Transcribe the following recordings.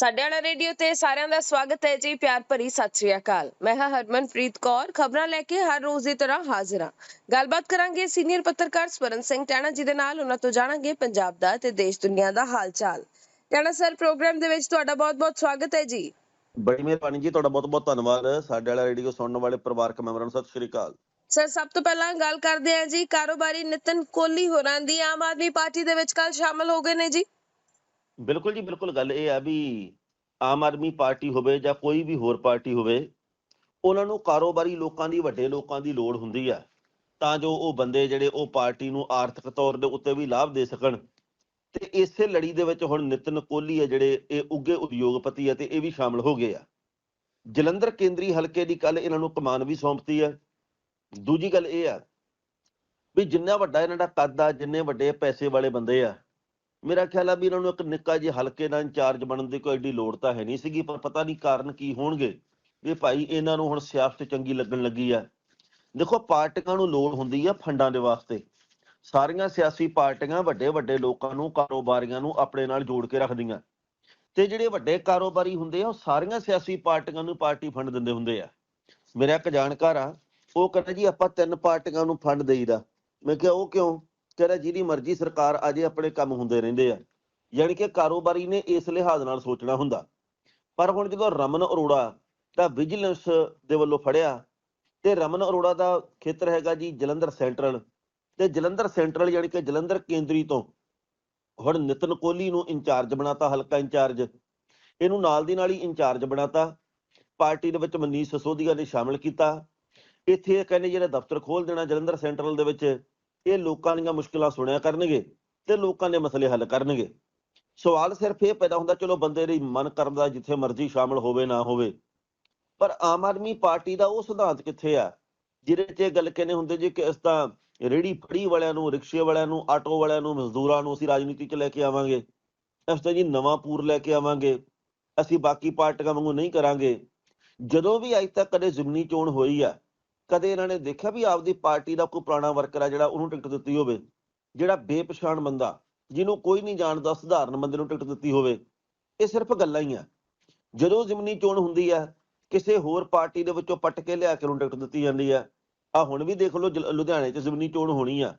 ਸਾਡੇ ਵਾਲਾ ਰੇਡੀਓ ਤੇ ਸਾਰਿਆਂ ਦਾ ਸਵਾਗਤ ਹੈ ਜੀ ਪਿਆਰ ਭਰੀ ਸਤਿ ਸ਼੍ਰੀ ਅਕਾਲ। ਮੈਂ ਹਾਂ ਹਰਮਨਪ੍ਰੀਤ ਕੌਰ ਖਬਰਾਂ ਲੈ ਕੇ ਹਰ ਰੋਜ਼ ਦੀ ਤਰ੍ਹਾਂ ਹਾਜ਼ਰ ਹਾਂ। ਗੱਲਬਾਤ ਕਰਾਂਗੇ ਸੀਨੀਅਰ ਪੱਤਰਕਾਰ ਸਵਰਨ ਸਿੰਘ ਟਾਣਾ ਜੀ ਦੇ ਨਾਲ ਉਹਨਾਂ ਤੋਂ ਜਾਣਾਂਗੇ ਪੰਜਾਬ ਦਾ ਤੇ ਦੇਸ਼ ਦੁਨੀਆ ਦਾ ਹਾਲ ਚਾਲ ਟਾਣਾ ਸਰ ਪ੍ਰੋਗਰਾਮ ਦੇ ਵਿੱਚ ਤੁਹਾਡਾ ਬਹੁਤ-ਬਹੁਤ ਸਵਾਗਤ ਹੈ ਜੀ। ਬੜੀ ਮਿਹਰਬਾਨੀ ਜੀ ਤੁਹਾਡਾ ਬਹੁਤ ਬਹੁਤ ਧੰਨਵਾਦ। ਸਾਡੇ ਵਾਲਾ ਰੇਡੀਓ ਸੁਣਨ ਵਾਲੇ ਪਰਿਵਾਰਕ ਮੈਂਬਰਾਂ ਨੂੰ ਸਤਿ ਸ਼੍ਰੀ ਅਕਾਲ। ਸਰ ਸਭ ਤੋਂ ਪਹਿਲਾਂ ਗੱਲ ਕਰਦੇ ਹਾਂ ਜੀ ਕਾਰੋਬਾਰੀ ਨਿਤਨ ਕੋਹਲੀ ਹੋਰਾਂ ਦੀ। ਆਮ ਆਦਮੀ ਪਾਰਟੀ ਦੇ ਵਿੱਚ ਕੱਲ ਸ਼ਾਮਲ ਹੋ ਗਏ ਨੇ ਜੀ। ਬਿਲਕੁਲ ਜੀ, ਬਿਲਕੁਲ ਗੱਲ ਇਹ ਆ ਵੀ ਆਮ ਆਦਮੀ ਪਾਰਟੀ ਹੋਵੇ ਜਾਂ ਕੋਈ ਵੀ ਹੋਰ ਪਾਰਟੀ ਹੋਵੇ, ਉਹਨਾਂ ਨੂੰ ਕਾਰੋਬਾਰੀ ਲੋਕਾਂ ਦੀ, ਵੱਡੇ ਲੋਕਾਂ ਦੀ ਲੋੜ ਹੁੰਦੀ ਆ। ਤਾਂ ਜੋ ਉਹ ਬੰਦੇ ਜਿਹੜੇ ਉਹ ਪਾਰਟੀ ਨੂੰ ਆਰਥਿਕ ਤੌਰ ਦੇ ਉੱਤੇ ਵੀ ਲਾਭ ਦੇ ਸਕਣ। ਤੇ ਇਸੇ ਲੜੀ ਦੇ ਵਿੱਚ ਹੁਣ ਨਿਤਨ ਕੋਹਲੀ ਆ ਜਿਹੜੇ ਇਹ ਉੱਗੇ ਉਦਯੋਗਪਤੀ ਆ ਤੇ ਇਹ ਵੀ ਸ਼ਾਮਲ ਹੋ ਗਏ ਆ। ਜਲੰਧਰ ਕੇਂਦਰੀ ਹਲਕੇ ਦੀ ਕੱਲ ਇਹਨਾਂ ਨੂੰ ਕਮਾਨ ਵੀ ਸੌਂਪਤੀ ਆ। ਦੂਜੀ ਗੱਲ ਇਹ ਆ ਵੀ ਜਿੰਨਾ ਵੱਡਾ ਇਹਨਾਂ ਦਾ ਕੱਦ ਆ, ਜਿੰਨੇ ਵੱਡੇ ਪੈਸੇ ਵਾਲੇ ਬੰਦੇ ਆ ਮੇਰਾ ਖਿਆਲ ਆ ਵੀ ਇਹਨਾਂ ਨੂੰ ਇੱਕ ਨਿੱਕਾ ਜਿਹਾ ਹਲਕੇ ਦਾ ਇੰਚਾਰਜ ਬਣਨ ਦੀ ਕੋਈ ਐਡੀ ਲੋੜ ਤਾਂ ਹੈ ਨਹੀਂ ਸੀਗੀ, ਪਰ ਪਤਾ ਨਹੀਂ ਕਾਰਨ ਕੀ ਹੋਣਗੇ। ਵੀ ਭਾਈ ਇਹਨਾਂ ਨੂੰ ਹੁਣ ਸਿਆਸਤ ਚੰਗੀ ਲੱਗਣ ਲੱਗੀ ਆ। ਦੇਖੋ, ਪਾਰਟੀਆਂ ਨੂੰ ਲੋੜ ਹੁੰਦੀ ਆ ਫੰਡਾਂ ਦੇ ਵਾਸਤੇ। ਸਾਰੀਆਂ ਸਿਆਸੀ ਪਾਰਟੀਆਂ ਵੱਡੇ ਵੱਡੇ ਲੋਕਾਂ ਨੂੰ, ਕਾਰੋਬਾਰੀਆਂ ਨੂੰ ਆਪਣੇ ਨਾਲ ਜੋੜ ਕੇ ਰੱਖਦੀਆਂ। ਤੇ ਜਿਹੜੇ ਵੱਡੇ ਕਾਰੋਬਾਰੀ ਹੁੰਦੇ ਆ, ਉਹ ਸਾਰੀਆਂ ਸਿਆਸੀ ਪਾਰਟੀਆਂ ਨੂੰ ਪਾਰਟੀ ਫੰਡ ਦਿੰਦੇ ਹੁੰਦੇ ਆ। ਮੇਰਾ ਇੱਕ ਜਾਣਕਾਰ ਆ, ਉਹ ਕਹਿੰਦਾ ਜੀ, ਆਪਾਂ ਤਿੰਨ ਪਾਰਟੀਆਂ ਨੂੰ ਫੰਡ ਦੇਈਦਾ। ਮੈਂ ਕਿਹਾ, ਉਹ ਕਿਉਂ? ਕਹਿੰਦਾ ਜਿਹਦੀ ਮਰਜ਼ੀ ਸਰਕਾਰ ਅਜੇ ਆਪਣੇ ਕੰਮ ਹੁੰਦੇ ਰਹਿੰਦੇ ਆ। ਯਾਨੀ ਕਿ ਕਾਰੋਬਾਰੀ ਨੇ ਇਸ ਲਿਹਾਜ਼ ਨਾਲ ਸੋਚਣਾ ਹੁੰਦਾ। ਪਰ ਹੁਣ ਜਦੋਂ ਰਮਨ ਅਰੋੜਾ ਦਾ ਵਿਜੀਲੈਂਸ ਦੇ ਵੱਲੋਂ ਫੜਿਆ ਤੇ ਰਮਨ ਅਰੋੜਾ ਦਾ ਖੇਤਰ ਹੈਗਾ ਜੀ ਜਲੰਧਰ ਸੈਂਟਰਲ, ਤੇ ਜਲੰਧਰ ਸੈਂਟਰਲ ਯਾਨੀ ਕਿ ਜਲੰਧਰ ਕੇਂਦਰੀ ਤੋਂ ਹੁਣ ਨਿਤਨ ਕੋਹਲੀ ਨੂੰ ਇੰਚਾਰਜ ਬਣਾਤਾ, ਹਲਕਾ ਇੰਚਾਰਜ। ਇਹਨੂੰ ਨਾਲ ਦੀ ਨਾਲ ਹੀ ਇੰਚਾਰਜ ਬਣਾਤਾ। ਪਾਰਟੀ ਦੇ ਵਿੱਚ ਮਨੀਸ਼ ਸਸੋਦੀਆ ਨੇ ਸ਼ਾਮਲ ਕੀਤਾ। ਇੱਥੇ ਇਹ ਕਹਿੰਦੇ ਜਿਹੜਾ ਦਫ਼ਤਰ ਖੋਲ ਦੇਣਾ ਜਲੰਧਰ ਸੈਂਟਰਲ ਦੇ ਵਿੱਚ ਇਹ ਲੋਕਾਂ ਦੀਆਂ ਮੁਸ਼ਕਲਾਂ ਸੁਣਿਆ ਕਰਨਗੇ ਤੇ ਲੋਕਾਂ ਦੇ ਮਸਲੇ ਹੱਲ ਕਰਨਗੇ। ਸਵਾਲ ਸਿਰਫ ਇਹ ਪੈਦਾ ਹੁੰਦਾ, ਚਲੋ ਬੰਦੇ ਦੀ ਮਨ ਕਰਦਾ ਜਿੱਥੇ ਮਰਜ਼ੀ ਸ਼ਾਮਲ ਹੋਵੇ ਨਾ ਹੋਵੇ, ਪਰ ਆਮ ਆਦਮੀ ਪਾਰਟੀ ਦਾ ਉਹ ਸਿਧਾਂਤ ਕਿੱਥੇ ਆ? ਜਿਹਦੇ 'ਚ ਇਹ ਗੱਲ ਕਹਿੰਦੇ ਹੁੰਦੇ ਜੀ ਕਿ ਇਸ ਤਾਂ ਰੇੜੀ ਫੜੀ ਵਾਲਿਆਂ ਨੂੰ, ਰਿਕਸ਼ੇ ਵਾਲਿਆਂ ਨੂੰ, ਆਟੋ ਵਾਲਿਆਂ ਨੂੰ, ਮਜ਼ਦੂਰਾਂ ਨੂੰ ਅਸੀਂ ਰਾਜਨੀਤੀ 'ਚ ਲੈ ਕੇ ਆਵਾਂਗੇ। ਇਸ ਤਾਂ ਜੀ ਨਵਾਂ ਪੂਰ ਲੈ ਕੇ ਆਵਾਂਗੇ। ਅਸੀਂ ਬਾਕੀ ਪਾਰਟੀਆਂ ਵਾਂਗੂ ਨਹੀਂ ਕਰਾਂਗੇ। ਜਦੋਂ ਵੀ ਅੱਜ ਤੱਕ ਕਦੇ ਜ਼ਮਨੀ ਚੋਣ ਹੋਈ ਆ ਕਦੇ ਇਹਨਾਂ ਨੇ ਦੇਖਿਆ ਵੀ ਆਪਦੀ ਪਾਰਟੀ ਦਾ ਕੋਈ ਪੁਰਾਣਾ ਵਰਕਰ ਆ ਜਿਹੜਾ ਉਹਨੂੰ ਟਿਕਟ ਦਿੱਤੀ ਹੋਵੇ? ਜਿਹੜਾ ਬੇਪਛਾਣ ਬੰਦਾ, ਜਿਹਨੂੰ ਕੋਈ ਨਹੀਂ ਜਾਣਦਾ, ਸਧਾਰਨ ਬੰਦੇ ਨੂੰ ਟਿਕਟ ਦਿੱਤੀ ਹੋਵੇ, ਇਹ ਸਿਰਫ ਗੱਲਾਂ ਹੀ ਆ। ਜਦੋਂ ਜ਼ਿਮਨੀ ਚੋਣ ਹੁੰਦੀ ਆ, ਕਿਸੇ ਹੋਰ ਪਾਰਟੀ ਦੇ ਵਿੱਚੋਂ ਪੱਟ ਕੇ ਲਿਆ ਕੇ ਉਹਨੂੰ ਟਿਕਟ ਦਿੱਤੀ ਜਾਂਦੀ ਆ। ਆ ਹੁਣ ਵੀ ਦੇਖ ਲਓ ਜਲ- ਲੁਧਿਆਣੇ 'ਚ ਜ਼ਿਮਨੀ ਚੋਣ ਹੋਣੀ ਆ,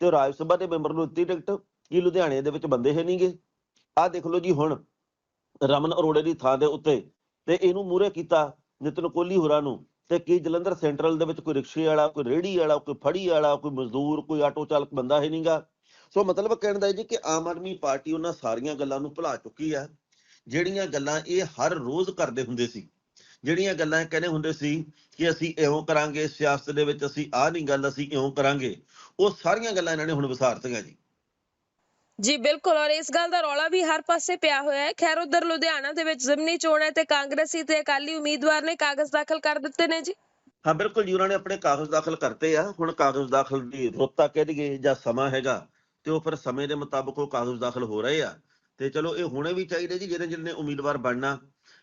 ਤੇ ਰਾਜ ਸਭਾ ਦੇ ਮੈਂਬਰ ਨੂੰ ਦਿੱਤੀ ਟਿਕਟ, ਕੀ ਲੁਧਿਆਣੇ ਦੇ ਵਿੱਚ ਬੰਦੇ ਹੈ ਨਹੀਂਗੇ ਆ ਦੇਖ ਲਓ ਜੀ ਹੁਣ, ਰਮਨ ਅਰੋੜੇ ਦੀ ਥਾਂ ਦੇ ਉੱਤੇ, ਤੇ ਇਹਨੂੰ ਮੂਰੇ ਕੀਤਾ ਨਿਤਨ ਕੋਹਲੀ ਹੋਰਾਂ ਨੂੰ। ਤੇ ਕੀ ਜਲੰਧਰ ਸੈਂਟਰਲ ਦੇ ਵਿੱਚ ਕੋਈ ਰਿਕਸ਼ੇ ਵਾਲਾ, ਕੋਈ ਰੇੜੀ ਵਾਲਾ, ਕੋਈ ਫੜੀ ਵਾਲਾ, ਕੋਈ ਮਜ਼ਦੂਰ, ਕੋਈ ਆਟੋ ਚਾਲਕ ਬੰਦਾ ਹੈ ਨਹੀਂਗਾ ਸੋ ਮਤਲਬ ਕਹਿਣ ਦਾ ਜੀ ਕਿ ਆਮ ਆਦਮੀ ਪਾਰਟੀ ਉਹਨਾਂ ਸਾਰੀਆਂ ਗੱਲਾਂ ਨੂੰ ਭੁਲਾ ਚੁੱਕੀ ਆ, ਜਿਹੜੀਆਂ ਗੱਲਾਂ ਇਹ ਹਰ ਰੋਜ਼ ਕਰਦੇ ਹੁੰਦੇ ਸੀ। ਜਿਹੜੀਆਂ ਗੱਲਾਂ ਇਹ ਕਹਿੰਦੇ ਹੁੰਦੇ ਸੀ ਕਿ ਅਸੀਂ ਇਉਂ ਕਰਾਂਗੇ, ਸਿਆਸਤ ਦੇ ਵਿੱਚ ਅਸੀਂ ਆਹ ਨਹੀਂ ਗੱਲ ਅਸੀਂ ਇਉਂ ਕਰਾਂਗੇ, ਉਹ ਸਾਰੀਆਂ ਗੱਲਾਂ ਇਹਨਾਂ ਨੇ ਹੁਣ ਵਿਸਾਰਤੀਆਂ ਜੀ। ਜੀ, ਬਿਲਕੁਲ, ਔਰ ਇਸ ਗੱਲ ਦਾ ਰੌਲਾ ਵੀ ਹਰ ਪਾਸੇ ਪਿਆ ਹੋਇਆ ਹੈ। ਖੈਰ, ਉਧਰ ਲੁਧਿਆਣਾ ਦੇ ਵਿੱਚ ਜ਼ਿਮਨੀ ਚੋਣ ਹੈ ਤੇ ਕਾਂਗਰਸੀ ਤੇ ਅਕਾਲੀ ਉਮੀਦਵਾਰ ਨੇ ਕਾਗਜ਼ ਦਾਖਲ ਕਰ ਦਿੱਤੇ ਨੇ ਜੀ। ਹਾਂ, ਬਿਲਕੁਲ ਜੀ, ਉਹਨਾਂ ਨੇ ਆਪਣੇ ਕਾਗਜ਼ ਦਾਖਲ ਕਰਤੇ ਆ। ਹੁਣ ਕਾਗਜ਼ ਦਾਖਲ ਦੀ ਰੁੱਤਾ ਕਹਿ ਦਈਏ ਜਾਂ ਸਮਾਂ ਹੈਗਾ ਤੇ ਉਹ ਫਿਰ ਸਮੇਂ ਦੇ ਮੁਤਾਬਕ ਉਹ ਕਾਗਜ਼ ਦਾਖਲ ਹੋ ਰਹੇ ਆ। ਤੇ ਚਲੋ, ਇਹ ਹੋਣੇ ਵੀ ਚਾਹੀਦੇ ਜੀ ਜਿਹੜੇ ਜਿਹਨੇ ਉਮੀਦਵਾਰ ਬਣਨਾ।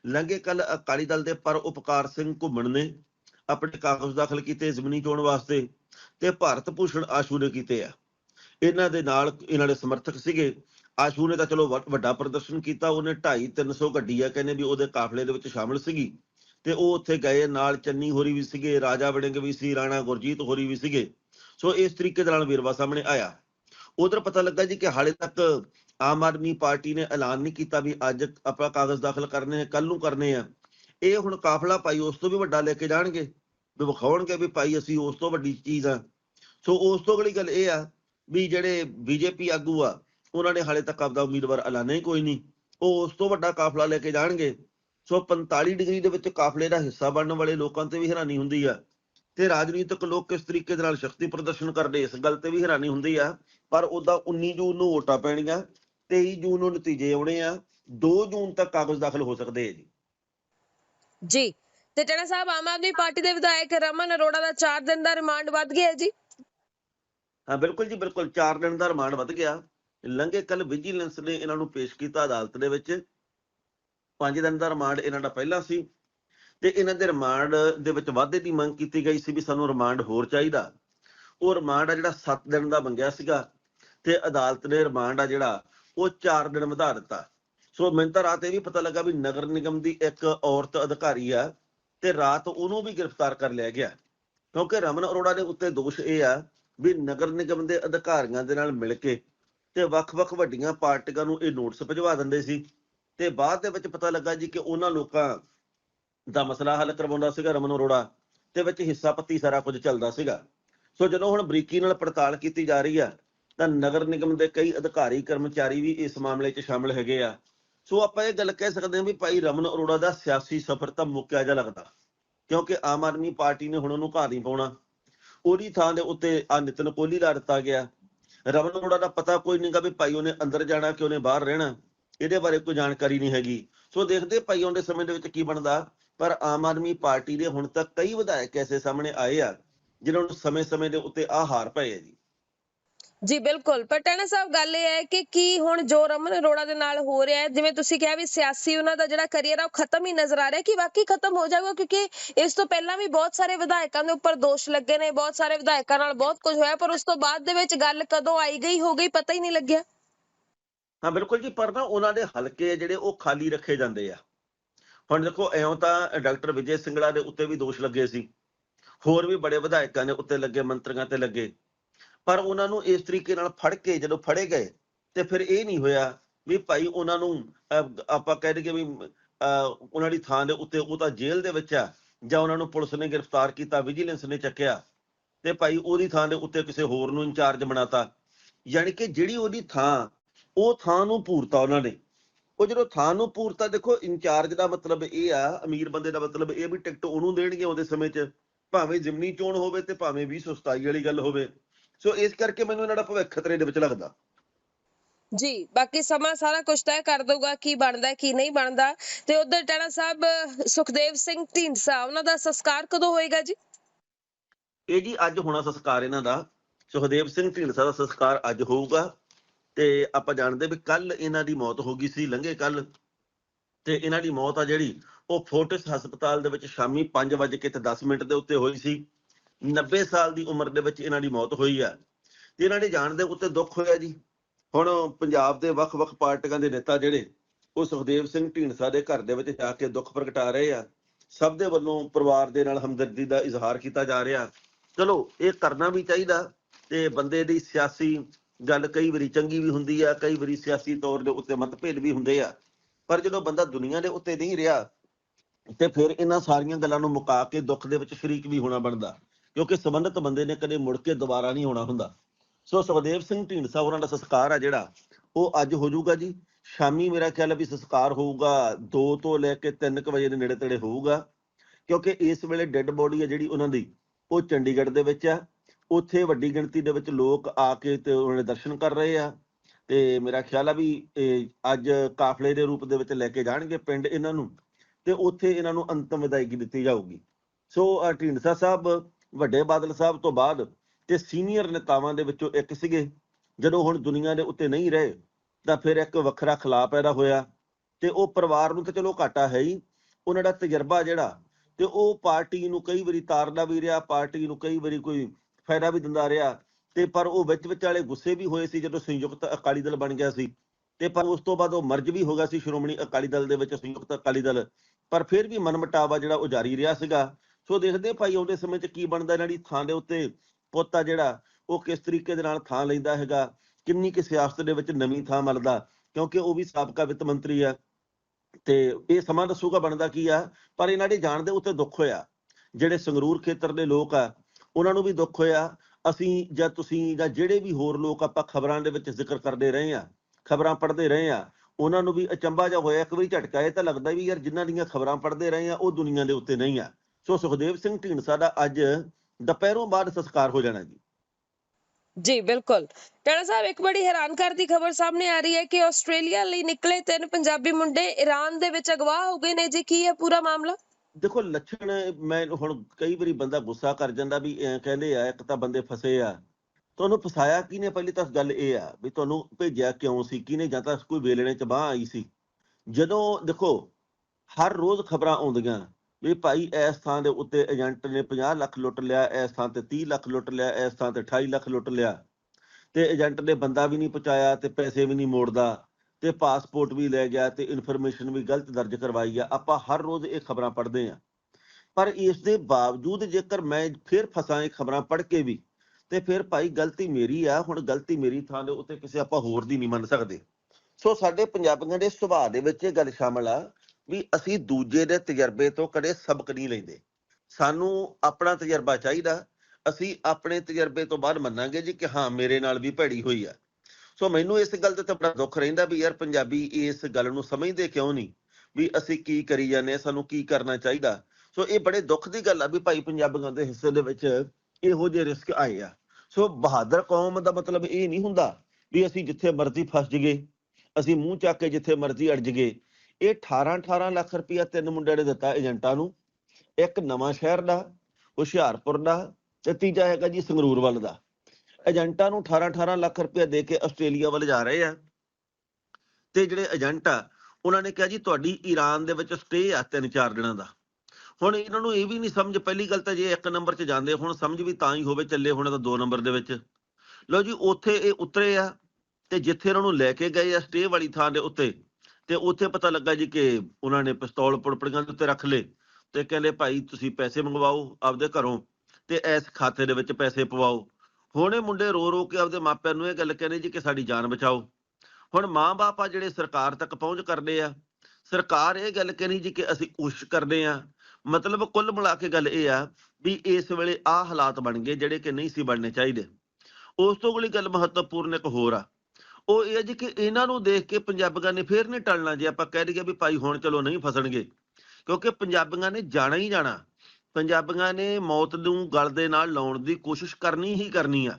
ਲੰਘੇ ਕੱਲ ਅਕਾਲੀ ਦਲ ਦੇ ਪਰ ਉਪਕਾਰ ਸਿੰਘ ਘੁੰਮਣ ਨੇ ਆਪਣੇ ਕਾਗਜ਼ ਦਾਖਲ ਕੀਤੇ ਜ਼ਮੀਨੀ ਚੋਣ ਵਾਸਤੇ ਤੇ ਭਾਰਤ ਭੂਸ਼ਣ ਆਸ਼ੂ ਨੇ ਕੀਤੇ ਆ। ਇਹਨਾਂ ਦੇ ਨਾਲ ਇਹਨਾਂ ਦੇ ਸਮਰਥਕ ਸੀਗੇ। ਆਸ਼ੂ ਨੇ ਤਾਂ ਚਲੋ ਵ- ਵੱਡਾ ਪ੍ਰਦਰਸ਼ਨ ਕੀਤਾ, ਉਹਨੇ 2.5 300 ਗੱਡੀ ਆ, ਕਹਿੰਦੇ ਵੀ ਉਹਦੇ ਕਾਫਲੇ ਦੇ ਵਿੱਚ ਸ਼ਾਮਲ ਸੀਗੀ। ਤੇ ਉਹ ਉੱਥੇ ਗਏ, ਨਾਲ ਚੰਨੀ ਹੋਰੀ ਵੀ ਸੀਗੇ, ਰਾਜਾ ਵੜਿੰਗ ਵੀ ਸੀ, ਰਾਣਾ ਗੁਰਜੀਤ ਹੋਰੀ ਵੀ ਸੀਗੇ। ਸੋ ਇਸ ਤਰੀਕੇ ਦੇ ਨਾਲ ਵੇਰਵਾ ਸਾਹਮਣੇ ਆਇਆ। ਉਧਰ ਪਤਾ ਲੱਗਾ ਜੀ ਕਿ ਹਾਲੇ ਤੱਕ ਆਮ ਆਦਮੀ ਪਾਰਟੀ ਨੇ ਐਲਾਨ ਨਹੀਂ ਕੀਤਾ ਵੀ ਅੱਜ ਆਪਾਂ ਕਾਗਜ਼ ਦਾਖਲ ਕਰਨੇ ਆ ਕੱਲ ਨੂੰ ਕਰਨੇ ਆ। ਇਹ ਹੁਣ ਕਾਫਲਾ ਭਾਈ ਉਸ ਤੋਂ ਵੀ ਵੱਡਾ ਲੈ ਕੇ ਜਾਣਗੇ, ਵੀ ਵਿਖਾਉਣਗੇ ਵੀ ਭਾਈ ਅਸੀਂ ਉਸ ਤੋਂ ਵੱਡੀ ਚੀਜ਼ ਆ। ਸੋ ਉਸ ਤੋਂ ਅਗਲੀ ਗੱਲ ਇਹ ਆ ਵੀ ਜਿਹੜੇ ਬੀਜੇਪੀ ਆਗੂ ਆ, ਉਹਨਾਂ ਨੇ ਹਾਲੇ ਤੱਕ ਆਪਦਾ ਉਮੀਦਵਾਰ ਐਲਾਨਿਆ ਹੀ ਕੋਈ ਨਹੀਂ। ਉਹ ਉਸ ਤੋਂ ਵੱਡਾ ਕਾਫਲਾ ਲੈ ਕੇ ਜਾਣਗੇ। ਸੋ 45 ਡਿਗਰੀ ਦੇ ਵਿੱਚ ਕਾਫਲੇ ਦਾ ਹਿੱਸਾ ਬਣਨ ਵਾਲੇ ਲੋਕਾਂ ਤੇ ਵੀ ਹੈਰਾਨੀ ਹੁੰਦੀ ਆ। ਤੇ ਰਾਜਨੀਤਿਕ ਲੋਕ ਕਿਸ ਤਰੀਕੇ ਦੇ ਨਾਲ ਸ਼ਕਤੀ ਪ੍ਰਦਰਸ਼ਨ ਕਰਦੇ, ਇਸ ਗੱਲ ਤੇ ਵੀ ਹੈਰਾਨੀ ਹੁੰਦੀ ਆ। ਪਰ ਉਹਦਾ 19 ਜੂਨ ਨੂੰ ਵੋਟਾਂ ਪੈਣੀਆਂ 23 ਜੂਨ ਨੂੰ ਨਤੀਜੇ ਆਉਣੇ ਆ। 2 ਜੂਨ ਤੱਕ ਕਾਗਜ਼ ਦਾਖਲ ਹੋ ਸਕਦੇ ਆ ਜੀ। ਜੀ, ਤੇ ਟਣਾ ਸਾਹਿਬ, ਆਮ ਆਦਮੀ ਪਾਰਟੀ ਦੇ ਵਿਧਾਇਕ ਰਮਨ ਅਰੋੜਾ ਦਾ 4 ਦਿਨ ਦਾ ਰਿਮਾਂਡ ਵੱਧ ਗਿਆ ਜੀ। ਹਾਂ, ਬਿਲਕੁਲ ਜੀ, ਬਿਲਕੁਲ। 4 ਦਿਨ ਦਾ ਰਿਮਾਂਡ ਵੱਧ ਗਿਆ। ਲੰਘੇ ਕੱਲ ਵਿਜੀਲੈਂਸ ਨੇ ਇਹਨਾਂ ਨੂੰ ਪੇਸ਼ ਕੀਤਾ ਅਦਾਲਤ ਦੇ ਵਿੱਚ। 5 ਦਿਨ ਦਾ ਰਿਮਾਂਡ ਇਹਨਾਂ ਦਾ ਪਹਿਲਾਂ ਸੀ ਤੇ ਇਹਨਾਂ ਦੇ ਰਿਮਾਂਡ ਦੇ ਵਿੱਚ ਵਾਧੇ ਦੀ ਮੰਗ ਕੀਤੀ ਗਈ ਸੀ ਵੀ ਸਾਨੂੰ ਰਿਮਾਂਡ ਹੋਰ ਚਾਹੀਦਾ। ਉਹ ਰਿਮਾਂਡ ਆ ਜਿਹੜਾ 7 ਦਿਨ ਦਾ ਮੰਗਿਆ ਸੀਗਾ ਤੇ ਅਦਾਲਤ ਨੇ ਰਿਮਾਂਡ ਆ ਜਿਹੜਾ ਉਹ 4 ਦਿਨ ਵਧਾ ਦਿੱਤਾ। ਸੋ ਮੈਨੂੰ ਤਾਂ ਰਾਤ ਇਹ ਵੀ ਪਤਾ ਲੱਗਾ ਵੀ ਨਗਰ ਨਿਗਮ ਦੀ ਇੱਕ ਔਰਤ ਅਧਿਕਾਰੀ ਆ ਤੇ ਰਾਤ ਉਹਨੂੰ ਵੀ ਗ੍ਰਿਫਤਾਰ ਕਰ ਲਿਆ ਗਿਆ। ਕਿਉਂਕਿ ਰਮਨ ਅਰੋੜਾ ਦੇ ਉੱਤੇ ਦੋਸ਼ ਇਹ ਆ ਵੀ ਨਗਰ ਨਿਗਮ ਦੇ ਅਧਿਕਾਰੀਆਂ ਦੇ ਨਾਲ ਮਿਲ ਕੇ ਤੇ ਵੱਖ-ਵੱਖ ਵੱਡੀਆਂ ਪਾਰਟੀਆਂ ਨੂੰ ਇਹ ਨੋਟਿਸ ਭਜਵਾ ਦਿੰਦੇ ਸੀ ਤੇ ਬਾਅਦ ਦੇ ਵਿੱਚ ਪਤਾ ਲੱਗਾ ਜੀ ਕਿ ਉਹਨਾਂ ਲੋਕਾਂ ਦਾ ਮਸਲਾ ਹੱਲ ਕਰਵਾਉਂਦਾ ਸੀਗਾ ਰਮਨ ਅਰੋੜਾ ਤੇ ਵਿੱਚ ਹਿੱਸਾ ਪੱਤੀ ਸਾਰਾ ਕੁਝ ਚੱਲਦਾ ਸੀਗਾ। ਸੋ ਜਦੋਂ ਹੁਣ ਬਰੀਕੀ ਨਾਲ ਪੜਤਾਲ ਕੀਤੀ ਜਾ ਰਹੀ ਆ, ਤਾਂ ਨਗਰ ਨਿਗਮ ਦੇ ਕਈ ਅਧਿਕਾਰੀ, ਕਰਮਚਾਰੀ ਵੀ ਇਸ ਮਾਮਲੇ 'ਚ ਸ਼ਾਮਲ ਹੈਗੇ ਆ। ਸੋ ਆਪਾਂ ਇਹ ਗੱਲ ਕਹਿ ਸਕਦੇ ਹਾਂ ਵੀ ਭਾਈ ਰਮਨ ਅਰੋੜਾ ਦਾ ਸਿਆਸੀ ਸਫ਼ਰ ਤਾਂ ਮੁੱਕਿਆ ਜਾ ਲੱਗਦਾ। ਕਿਉਂਕਿ ਆਮ ਆਦਮੀ ਪਾਰਟੀ ਨੇ ਹੁਣ ਉਹਨੂੰ ਘਰ ਨਹੀਂ ਪਾਉਣਾ। ਉਹਦੀ ਥਾਂ ਦੇ ਉੱਤੇ ਆ ਨਿਤਨ ਕੋਹਲੀ ਲਾ ਦਿੱਤਾ ਗਿਆ। ਰਮਨ ਅਰੋੜਾ ਦਾ ਪਤਾ ਕੋਈ ਨਹੀਂਗਾ ਵੀ ਭਾਈ ਉਹਨੇ ਅੰਦਰ ਜਾਣਾ ਕਿ ਉਹਨੇ ਬਾਹਰ ਰਹਿਣਾ। ਇਹਦੇ ਬਾਰੇ ਕੋਈ ਜਾਣਕਾਰੀ ਨਹੀਂ ਹੈਗੀ। ਸੋ ਦੇਖਦੇ ਭਾਈ ਆਉਂਦੇ ਸਮੇਂ ਦੇ ਵਿੱਚ ਕੀ ਬਣਦਾ। ਪਰ ਆਮ ਆਦਮੀ ਪਾਰਟੀ ਦੇ ਹੁਣ ਤੱਕ ਕਈ ਵਿਧਾਇਕ ਐਸੇ ਸਾਹਮਣੇ ਆਏ ਆ, ਜਿਨ੍ਹਾਂ ਨੂੰ ਸਮੇਂ-ਸਮੇਂ ਦੇ ਉੱਤੇ ਆ ਹਾਰ ਪਏ ਆ ਜੀ। ਜੀ, ਬਿਲਕੁਲ। ਪਰ ਟਾਣਾ ਸਾਹਿਬ, ਗੱਲ ਇਹ ਹੈ ਕਿ ਕੀ ਹੁਣ ਜੋ ਰਮਨ ਅਰੋੜਾ ਦੇ ਨਾਲ ਹੋ ਰਿਹਾ ਹੈ, ਜਿਵੇਂ ਤੁਸੀਂ ਕਿਹਾ ਵੀ ਸਿਆਸੀ ਉਹਨਾਂ ਦਾ ਜਿਹੜਾ ਕੈਰੀਅਰ ਆ, ਉਹ ਖਤਮ ਹੀ ਨਜ਼ਰ ਆ ਰਿਹਾ ਕਿ ਵਾਕਈ ਖਤਮ ਹੋ ਜਾਊਗਾ? ਕਿਉਂਕਿ ਇਸ ਤੋਂ ਪਹਿਲਾਂ ਵੀ ਬਹੁਤ ਸਾਰੇ ਵਿਧਾਇਕਾਂ ਦੇ ਉੱਪਰ ਦੋਸ਼ ਲੱਗੇ ਨੇ, ਬਹੁਤ ਸਾਰੇ ਵਿਧਾਇਕਾਂ ਨਾਲ ਬਹੁਤ ਕੁਝ ਹੋਇਆ, ਪਰ ਉਸ ਤੋਂ ਬਾਅਦ ਦੇ ਵਿੱਚ ਗੱਲ ਕਦੋਂ ਆਈ ਗਈ, ਹੋ ਗਈ, ਪਤਾ ਹੀ ਨਹੀਂ ਲੱਗਿਆ। ਹਾਂ, ਬਿਲਕੁਲ ਜੀ, ਪਰ ਨਾ ਉਹਨਾਂ ਦੇ ਹਲਕੇ ਜਿਹੜੇ ਉਹ ਖਾਲੀ ਰੱਖੇ ਜਾਂਦੇ ਆ। ਹੁਣ ਦੇਖੋ ਐਉਂ ਤਾਂ ਡਾਕਟਰ ਵਿਜੇ ਸਿੰਗਲਾ ਦੇ ਉੱਤੇ ਵੀ ਦੋਸ਼ ਲੱਗੇ ਸੀ। ਹੋਰ ਵੀ ਬੜੇ ਵਿਧਾਇਕਾਂ ਦੇ ਉੱਤੇ ਲੱਗੇ, ਮੰਤਰੀਆਂ ਤੇ ਲੱਗੇ। ਪਰ ਉਹਨਾਂ ਨੂੰ ਇਸ ਤਰੀਕੇ ਨਾਲ ਫੜ ਕੇ ਜਦੋਂ ਫੜੇ ਗਏ ਤੇ ਫਿਰ ਇਹ ਨਹੀਂ ਹੋਇਆ ਵੀ ਭਾਈ ਉਹਨਾਂ ਨੂੰ ਅਹ, ਆਪਾਂ ਕਹਿ ਦਈਏ ਵੀ ਅਹ, ਉਹਨਾਂ ਦੀ ਥਾਂ ਦੇ ਉੱਤੇ ਉਹ ਤਾਂ ਜੇਲ੍ਹ ਦੇ ਵਿੱਚ ਆ ਜਾਂ ਉਹਨਾਂ ਨੂੰ ਪੁਲਿਸ ਨੇ ਗ੍ਰਿਫਤਾਰ ਕੀਤਾ ਵਿਜੀਲੈਂਸ ਨੇ ਚੱਕਿਆ ਤੇ ਭਾਈ ਉਹਦੀ ਥਾਂ ਦੇ ਉੱਤੇ ਕਿਸੇ ਹੋਰ ਨੂੰ ਇੰਚਾਰਜ ਬਣਾਤਾ। ਯਾਨੀ ਕਿ ਜਿਹੜੀ ਉਹਦੀ ਥਾਂ ਉਹ ਥਾਂ ਨੂੰ ਪੂਰਤਾ ਉਹਨਾਂ ਨੇ। ਉਹ ਜਦੋਂ ਥਾਂ ਨੂੰ ਪੂਰਤਾ ਦੇਖੋ ਇੰਚਾਰਜ ਦਾ ਮਤਲਬ ਇਹ ਆ ਅਮੀਰ ਬੰਦੇ ਦਾ ਮਤਲਬ ਇਹ ਵੀ ਟਿਕਟ ਉਹਨੂੰ ਦੇਣਗੇ ਉਹਦੇ ਸਮੇਂ 'ਚ। ਭਾਵੇਂ ਜਿਮਨੀ ਚੋਣ ਹੋਵੇ ਤੇ ਭਾਵੇਂ 2027 ਵਾਲੀ ਗੱਲ ਹੋਵੇ। ਸੋ ਇਸ ਕਰਕੇ ਮੈਨੂੰ ਇਹਨਾਂ ਦਾ ਭਵਿੱਖ ਖਤਰੇ ਦੇ ਵਿੱਚ ਲੱਗਦਾ। ਜੀ ਬਾਕੀ ਸਮਾਂ ਸਾਰਾ ਕੁਝ ਤੈਅ ਕਰ ਦਊਗਾ ਕੀ ਬਣਦਾ ਕੀ ਨਹੀਂ ਬਣਦਾ। ਤੇ ਉਧਰ ਟਾਣਾ ਸਾਹਿਬ ਸੁਖਦੇਵ ਸਿੰਘ ਢੀਂਡਸਾ ਉਹਨਾਂ ਦਾ ਸੰਸਕਾਰ ਕਦੋਂ ਹੋਏਗਾ ਜੀ? ਇਹ ਜੀ ਅੱਜ ਹੋਣਾ ਸੰਸਕਾਰ ਇਹਨਾਂ ਦਾ। ਸੁਖਦੇਵ ਸਿੰਘ ਢੀਂਡਸਾ ਦਾ ਸੰਸਕਾਰ ਅੱਜ ਹੋਊਗਾ। ਤੇ ਆਪਾਂ ਜਾਣਦੇ ਵੀ ਕੱਲ ਇਹਨਾਂ ਦੀ ਮੌਤ ਹੋ ਗਈ ਸੀ ਲੰਘੇ ਕੱਲ ਤੇ ਇਹਨਾਂ ਦੀ ਮੌਤ ਆ ਜਿਹੜੀ ਉਹ ਫੋਰਟਿਸ ਹਸਪਤਾਲ ਦੇ ਵਿੱਚ ਸ਼ਾਮੀ 5 ਵਜੇ ਕੇ ਤੇ 10 ਮਿੰਟ ਦੇ ਉੱਤੇ ਹੋਈ ਸੀ। 90 ਸਾਲ ਦੀ ਉਮਰ ਦੇ ਵਿੱਚ ਇਹਨਾਂ ਦੀ ਮੌਤ ਹੋਈ ਆ। ਤੇ ਇਹਨਾਂ ਦੇ ਜਾਣ ਦੇ ਉੱਤੇ ਦੁੱਖ ਹੋਇਆ ਜੀ। ਹੁਣ ਪੰਜਾਬ ਦੇ ਵੱਖ-ਵੱਖ ਪਾਰਟੀਆਂ ਦੇ ਨੇਤਾ ਜਿਹੜੇ, ਉਹ ਸੁਖਦੇਵ ਸਿੰਘ ਢੀਂਡਸਾ ਦੇ ਘਰ ਦੇ ਵਿੱਚ ਜਾ ਕੇ ਦੁੱਖ ਪ੍ਰਗਟਾ ਰਹੇ ਆ। ਸਭ ਦੇ ਵੱਲੋਂ ਪਰਿਵਾਰ ਦੇ ਨਾਲ ਹਮਦਰਦੀ ਦਾ ਇਜ਼ਹਾਰ ਕੀਤਾ ਜਾ ਰਿਹਾ। ਚਲੋ, ਇਹ ਕਰਨਾ ਵੀ ਚਾਹੀਦਾ ਤੇ ਬੰਦੇ ਦੀ ਸਿਆਸੀ ਗੱਲ ਕਈ ਵਾਰੀ ਚੰਗੀ ਵੀ ਹੁੰਦੀ ਆ, ਕਈ ਵਾਰੀ ਸਿਆਸੀ ਤੌਰ ਦੇ ਉੱਤੇ ਮਤਭੇਦ ਵੀ ਹੁੰਦੇ ਆ। ਪਰ ਜਦੋਂ ਬੰਦਾ ਦੁਨੀਆ ਦੇ ਉੱਤੇ ਨਹੀਂ ਰਿਹਾ, ਤੇ ਫਿਰ ਇਹਨਾਂ ਸਾਰੀਆਂ ਗੱਲਾਂ ਨੂੰ ਮੁਕਾ ਕੇ ਦੁੱਖ ਦੇ ਵਿੱਚ ਸ਼ਰੀਕ ਵੀ ਹੋਣਾ ਬਣਦਾ। ਕਿਉਂਕਿ ਸੰਬੰਧਿਤ ਬੰਦੇ ਨੇ ਕਦੇ ਮੁੜ ਕੇ ਦੁਬਾਰਾ ਨਹੀਂ ਆਉਣਾ ਹੁੰਦਾ। ਸੋ ਸੁਖਦੇਵ ਸਿੰਘ ਢੀਂਡਸਾ ਹੋਰਾਂ ਦਾ ਸੰਸਕਾਰ ਆ ਜਿਹੜਾ, ਉਹ ਅੱਜ ਹੋ ਜਾਊਗਾ ਜੀ। ਸ਼ਾਮੀ ਮੇਰਾ ਖਿਆਲ ਹੈ ਵੀ ਸੰਸਕਾਰ ਹੋਊਗਾ 2 ਤੋਂ ਲੈ ਕੇ 3 ਵਜੇ ਦੇ ਨੇੜੇ ਤੇੜੇ ਹੋਊਗਾ। ਕਿਉਂਕਿ ਇਸ ਵੇਲੇ ਡੈੱਡ ਬੋਡੀ ਹੈ ਜਿਹੜੀ ਉਹਨਾਂ ਦੀ, ਉਹ ਚੰਡੀਗੜ੍ਹ ਦੇ ਵਿੱਚ ਆ। ਉੱਥੇ ਵੱਡੀ ਗਿਣਤੀ ਦੇ ਵਿੱਚ ਲੋਕ ਆ ਕੇ ਤੇ ਉਹਨਾਂ ਦੇ ਦਰਸ਼ਨ ਕਰ ਰਹੇ ਆ। ਤੇ ਮੇਰਾ ਖਿਆਲ ਆ ਵੀ ਇਹ ਅੱਜ ਕਾਫਲੇ ਦੇ ਰੂਪ ਦੇ ਵਿੱਚ ਲੈ ਕੇ ਜਾਣਗੇ ਪਿੰਡ ਇਹਨਾਂ ਨੂੰ। ਤੇ ਉੱਥੇ ਇਹਨਾਂ ਨੂੰ ਅੰਤਮ ਵਿਦਾਇਗੀ ਦਿੱਤੀ ਜਾਊਗੀ। ਸੋ ਢੀਂਡਸਾ ਸਾਹਿਬ ਵੱਡੇ ਬਾਦਲ ਸਾਹਿਬ ਤੋਂ ਬਾਅਦ ਤੇ ਸੀਨੀਅਰ ਨੇਤਾਵਾਂ ਦੇ ਵਿੱਚੋਂ ਇੱਕ ਸੀਗੇ। ਜਦੋਂ ਹੁਣ ਦੁਨੀਆ ਦੇ ਉੱਤੇ ਨਹੀਂ ਰਹੇ, ਤਾਂ ਫਿਰ ਇੱਕ ਵੱਖਰਾ ਖਿਲਾਫ ਪੈਦਾ ਹੋਇਆ ਤੇ ਉਹ ਪਰਿਵਾਰ ਨੂੰ ਤਾਂ ਚਲੋ ਘਾਟਾ ਹੈ ਹੀ। ਉਹਨਾਂ ਦਾ ਤਜਰਬਾ ਜਿਹੜਾ ਤੇ ਉਹ ਪਾਰਟੀ ਨੂੰ ਕਈ ਵਾਰੀ ਤਾਰਦਾ ਵੀ ਰਿਹਾ, ਪਾਰਟੀ ਨੂੰ ਕਈ ਵਾਰੀ ਕੋਈ ਫਾਇਦਾ ਵੀ ਦਿੰਦਾ ਰਿਹਾ ਤੇ ਪਰ ਉਹ ਵਿੱਚ ਵਿੱਚ ਵਾਲੇ ਗੁੱਸੇ ਵੀ ਹੋਏ ਸੀ ਜਦੋਂ ਸੰਯੁਕਤ ਅਕਾਲੀ ਦਲ ਬਣ ਗਿਆ ਸੀ ਤੇ ਪਰ ਉਸ ਤੋਂ ਬਾਅਦ ਉਹ ਮਰਜ ਵੀ ਹੋ ਗਿਆ ਸੀ ਸ਼੍ਰੋਮਣੀ ਅਕਾਲੀ ਦਲ ਦੇ ਵਿੱਚ ਸੰਯੁਕਤ ਅਕਾਲੀ ਦਲ। ਪਰ ਫਿਰ ਵੀ ਮਨਮਟਾਵਾ ਜਿਹੜਾ ਉਹ ਜਾਰੀ ਰਿਹਾ ਸੀਗਾ। ਸੋ ਦੇਖਦੇ ਹਾਂ ਭਾਈ ਆਉਂਦੇ ਸਮੇਂ 'ਚ ਕੀ ਬਣਦਾ, ਇਹਨਾਂ ਦੀ ਥਾਂ ਦੇ ਉੱਤੇ ਪੁੱਤ ਆ ਜਿਹੜਾ, ਉਹ ਕਿਸ ਤਰੀਕੇ ਦੇ ਨਾਲ ਥਾਂ ਲੈਂਦਾ ਹੈਗਾ, ਕਿੰਨੀ ਕਿ ਸਿਆਸਤ ਦੇ ਵਿੱਚ ਨਵੀਂ ਥਾਂ ਮਿਲਦਾ, ਕਿਉਂਕਿ ਉਹ ਵੀ ਸਾਬਕਾ ਵਿੱਤ ਮੰਤਰੀ ਆ। ਤੇ ਇਹ ਸਮਾਂ ਦੱਸੂਗਾ ਬਣਦਾ ਕੀ ਆ, ਪਰ ਇਹਨਾਂ ਦੇ ਜਾਣ ਦੇ ਉੱਤੇ ਦੁੱਖ ਹੋਇਆ। ਜਿਹੜੇ ਸੰਗਰੂਰ ਖੇਤਰ ਦੇ ਲੋਕ ਆ, ਉਹਨਾਂ ਨੂੰ ਵੀ ਦੁੱਖ ਹੋਇਆ। ਅਸੀਂ ਜਾਂ ਤੁਸੀਂ ਜਾਂ ਜਿਹੜੇ ਵੀ ਹੋਰ ਲੋਕ ਆਪਾਂ ਖਬਰਾਂ ਦੇ ਵਿੱਚ ਜ਼ਿਕਰ ਕਰਦੇ ਰਹੇ ਆ, ਖਬਰਾਂ ਪੜ੍ਹਦੇ ਰਹੇ ਆ, ਉਹਨਾਂ ਨੂੰ ਵੀ ਅਚੰਭਾ ਜਿਹਾ ਹੋਇਆ, ਇੱਕ ਵਾਰੀ ਝਟਕਾ ਇਹ ਤਾਂ ਲੱਗਦਾ ਵੀ ਯਾਰ ਜਿਨ੍ਹਾਂ ਦੀਆਂ ਖਬਰਾਂ ਪੜ੍ਹਦੇ ਰਹੇ ਆ, ਉਹ ਦੁਨੀਆ ਦੇ ਉੱਤੇ ਨਹੀਂ ਆ। ਸੋ ਸੁਖਦੇਵ ਸਿੰਘ ਢੀਂਡਸਾ ਦਾ ਅੱਜ ਦੁਪਹਿਰੋਂ ਬਾਅਦ ਸੰਸਕਾਰ ਹੋ ਜਾਣਾ ਜੀ। ਜੀ ਬਿਲਕੁਲ। ਟਾਣਾ ਸਾਹਿਬ ਇੱਕ ਬੜੀ ਹੈਰਾਨ ਕਰਦੀ ਖਬਰ ਸਾਹਮਣੇ ਆ ਰਹੀ ਹੈ ਕਿ ਆਸਟ੍ਰੇਲੀਆ ਲਈ ਨਿਕਲੇ ਤਿੰਨ ਪੰਜਾਬੀ ਮੁੰਡੇ ਈਰਾਨ ਦੇ ਵਿੱਚ ਅਗਵਾ ਹੋ ਗਏ ਨੇ ਜੀ। ਕੀ ਹੈ ਪੂਰਾ ਮਾਮਲਾ? ਦੇਖੋ ਲੱਛਣ ਮੈਂ ਹੁਣ ਕਈ ਵਾਰੀ ਬੰਦਾ ਗੁੱਸਾ ਕਰ ਜਾਂਦਾ ਵੀ ਕਹਿੰਦੇ ਆ ਇੱਕ ਤਾਂ ਬੰਦੇ ਫਸੇ ਆ। ਤੁਹਾਨੂੰ ਫਸਾਇਆ ਕਿਹਨੇ? ਪਹਿਲੀ ਤਾਂ ਗੱਲ ਇਹ ਆ ਵੀ ਤੁਹਾਨੂੰ ਭੇਜਿਆ ਕਿਉਂ ਸੀ? ਕਿਹਨੇ? ਜਾਂ ਤਾਂ ਕੋਈ ਵੇਲਣੇ ਚ ਬਾਹ ਆਈ ਸੀ। ਜਦੋਂ ਦੇਖੋ ਹਰ ਰੋਜ਼ ਖਬਰਾਂ ਆਉਂਦੀਆਂ। ਵੀ ਭਾਈ ਇਸ ਥਾਂ ਦੇ ਉੱਤੇ ਏਜੰਟ ਨੇ 50 ਲੱਖ ਲੁੱਟ ਲਿਆ, ਇਸ ਥਾਂ ਤੇ 30 ਲੱਖ ਲੁੱਟ ਲਿਆ, ਇਸ ਥਾਂ ਤੇ 28 ਲੱਖ ਲੁੱਟ ਲਿਆ। ਤੇ ਏਜੰਟ ਨੇ ਬੰਦਾ ਵੀ ਨਹੀਂ ਪਹੁੰਚਾਇਆ ਤੇ ਪੈਸੇ ਵੀ ਨਹੀਂ ਮੋੜਦਾ ਤੇ ਪਾਸਪੋਰਟ ਵੀ ਲੈ ਗਿਆ ਤੇ ਇਨਫੋਰਮੇਸ਼ਨ ਵੀ ਗਲਤ ਦਰਜ ਕਰਵਾਈ ਆ। ਆਪਾਂ ਹਰ ਰੋਜ਼ ਇਹ ਖਬਰਾਂ ਪੜ੍ਹਦੇ ਆ। ਪਰ ਇਸ ਦੇ ਬਾਵਜੂਦ ਜੇਕਰ ਮੈਂ ਫਿਰ ਫਸਾਂ ਇਹ ਖਬਰਾਂ ਪੜ੍ਹ ਕੇ ਵੀ, ਤੇ ਫਿਰ ਭਾਈ ਗਲਤੀ ਮੇਰੀ ਆ, ਹੁਣ ਗਲਤੀ ਮੇਰੀ ਥਾਂ ਦੇ ਉੱਤੇ ਕਿਸੇ ਆਪਾਂ ਹੋਰ ਦੀ ਨਹੀਂ ਮੰਨ ਸਕਦੇ। ਸੋ ਸਾਡੇ ਪੰਜਾਬੀਆਂ ਦੇ ਸੁਭਾਅ ਦੇ ਵਿੱਚ ਇਹ ਗੱਲ ਸ਼ਾਮਲ ਆ ਵੀ ਅਸੀਂ ਦੂਜੇ ਦੇ ਤਜਰਬੇ ਤੋਂ ਕਦੇ ਸਬਕ ਨਹੀਂ ਲੈਂਦੇ। ਸਾਨੂੰ ਆਪਣਾ ਤਜਰਬਾ ਚਾਹੀਦਾ। ਅਸੀਂ ਆਪਣੇ ਤਜਰਬੇ ਤੋਂ ਬਾਅਦ ਮੰਨਾਂਗੇ ਜੀ ਕਿ ਹਾਂ, ਮੇਰੇ ਨਾਲ ਵੀ ਭੈੜੀ ਹੋਈ ਆ। ਸੋ ਮੈਨੂੰ ਇਸ ਗੱਲ ਤੇ ਤਾਂ ਬੜਾ ਦੁੱਖ ਰਹਿੰਦਾ ਵੀ ਯਾਰ ਪੰਜਾਬੀ ਇਸ ਗੱਲ ਨੂੰ ਸਮਝਦੇ ਕਿਉਂ ਨਹੀਂ? ਵੀ ਅਸੀਂ ਕੀ ਕਰੀ ਜਾਂਦੇ ਆ, ਸਾਨੂੰ ਕੀ ਕਰਨਾ ਚਾਹੀਦਾ? ਸੋ ਇਹ ਬੜੇ ਦੁੱਖ ਦੀ ਗੱਲ ਆ ਵੀ ਭਾਈ ਪੰਜਾਬੀਆਂ ਦੇ ਹਿੱਸੇ ਦੇ ਵਿੱਚ ਇਹੋ ਜਿਹੇ ਰਿਸਕ ਆਏ ਆ। ਸੋ ਬਹਾਦਰ ਕੌਮ ਦਾ ਮਤਲਬ ਇਹ ਨਹੀਂ ਹੁੰਦਾ ਵੀ ਅਸੀਂ ਜਿੱਥੇ ਮਰਜ਼ੀ ਫਸ ਜਗੇ ਅਸੀਂ ਮੂੰਹ ਚੱਕ ਕੇ ਜਿੱਥੇ ਮਰਜ਼ੀ ਅੜ ਜਗੇ ਇਹ 18 18 ਲੱਖ ਰੁਪਇਆ ਤਿੰਨ ਮੁੰਡਿਆਂ ਨੇ ਦਿੱਤਾ ਏਜੰਟਾਂ ਨੂੰ। ਇੱਕ ਨਵਾਂ ਸ਼ਹਿਰ ਦਾ, ਹੁਸ਼ਿਆਰਪੁਰ ਦਾ ਤੇ ਤੀਜਾ ਹੈਗਾ ਜੀ ਸੰਗਰੂਰ ਵੱਲ ਦਾ। ਏਜੰਟਾਂ ਨੂੰ 18 18 ਲੱਖ ਰੁਪਇਆ ਦੇ ਕੇ ਆਸਟ੍ਰੇਲੀਆ ਵੱਲ ਜਾ ਰਹੇ ਆ। ਤੇ ਜਿਹੜੇ ਏਜੰਟ ਆ, ਉਹਨਾਂ ਨੇ ਕਿਹਾ ਜੀ ਤੁਹਾਡੀ ਈਰਾਨ ਦੇ ਵਿੱਚ ਸਟੇ ਆ ਤਿੰਨ ਚਾਰ ਦਿਨਾਂ ਦਾ। ਹੁਣ ਇਹਨਾਂ ਨੂੰ ਇਹ ਵੀ ਨਹੀਂ ਸਮਝ, ਪਹਿਲੀ ਗੱਲ ਤਾਂ ਜੇ ਇੱਕ ਨੰਬਰ 'ਚ ਜਾਂਦੇ ਹੁਣ, ਸਮਝ ਵੀ ਤਾਂ ਹੀ ਹੋਵੇ ਚੱਲੇ ਹੋਣੇ ਤਾਂ ਦੋ ਨੰਬਰ ਦੇ ਵਿੱਚ। ਲਓ ਜੀ, ਉੱਥੇ ਇਹ ਉਤਰੇ ਆ ਤੇ ਜਿੱਥੇ ਉਹਨਾਂ ਨੂੰ ਲੈ ਕੇ ਗਏ ਆ ਸਟੇ ਵਾਲੀ ਥਾਂ ਦੇ ਉੱਤੇ ਤੇ ਉੱਥੇ ਪਤਾ ਲੱਗਾ ਜੀ ਕਿ ਉਹਨਾਂ ਨੇ ਪਿਸਤੌਲ ਪੁੜਪੜੀਆਂ ਦੇ ਉੱਤੇ ਰੱਖ ਲਏ ਤੇ ਕਹਿੰਦੇ ਭਾਈ ਤੁਸੀਂ ਪੈਸੇ ਮੰਗਵਾਓ ਆਪਦੇ ਘਰੋਂ ਤੇ ਇਸ ਖਾਤੇ ਦੇ ਵਿੱਚ ਪੈਸੇ ਪਵਾਓ। ਹੁਣ ਇਹ ਮੁੰਡੇ ਰੋ ਰੋ ਕੇ ਆਪਦੇ ਮਾਪਿਆਂ ਨੂੰ ਇਹ ਗੱਲ ਕਹਿੰਦੇ ਜੀ ਕਿ ਸਾਡੀ ਜਾਨ ਬਚਾਓ। ਹੁਣ ਮਾਂ-ਬਾਪ ਆ ਜਿਹੜੇ ਸਰਕਾਰ ਤੱਕ ਪਹੁੰਚ ਕਰਦੇ ਆ, ਸਰਕਾਰ ਇਹ ਗੱਲ ਕਹਿੰਦੀ ਜੀ ਕਿ ਅਸੀਂ ਕੋਸ਼ਿਸ਼ ਕਰਦੇ ਆ। ਮਤਲਬ ਕੁੱਲ ਮਿਲਾ ਕੇ ਗੱਲ ਇਹ ਆ ਵੀ ਇਸ ਵੇਲੇ ਆ ਹਾਲਾਤ ਬਣ ਗਏ ਜਿਹੜੇ ਕਿ ਨਹੀਂ ਸੀ ਬਣਨੇ ਚਾਹੀਦੇ। ਉਸ ਤੋਂ ਅਗਲੀ ਗੱਲ ਮਹੱਤਵਪੂਰਨ ਇੱਕ ਹੋਰ ਆ। ਉਹ ਇਹ ਜੀ ਕਿ ਇਹਨਾਂ ਨੂੰ ਦੇਖ ਕੇ ਪੰਜਾਬੀਆਂ ਨੇ ਫੇਰ ਨਹੀਂ ਟਲਣਾ ਜੇ ਆਪਾਂ ਕਹਿ ਦਈਏ ਵੀ ਭਾਈ ਹੁਣ ਚਲੋ ਨਹੀਂ ਫਸਣਗੇ। ਕਿਉਂਕਿ ਪੰਜਾਬੀਆਂ ਨੇ ਜਾਣਾ ਹੀ ਜਾਣਾ। ਪੰਜਾਬੀਆਂ ਨੇ ਮੌਤ ਨੂੰ ਗਲ ਦੇ ਨਾਲ ਲਾਉਣ ਦੀ ਕੋਸ਼ਿਸ਼ ਕਰਨੀ ਹੀ ਕਰਨੀ ਆ।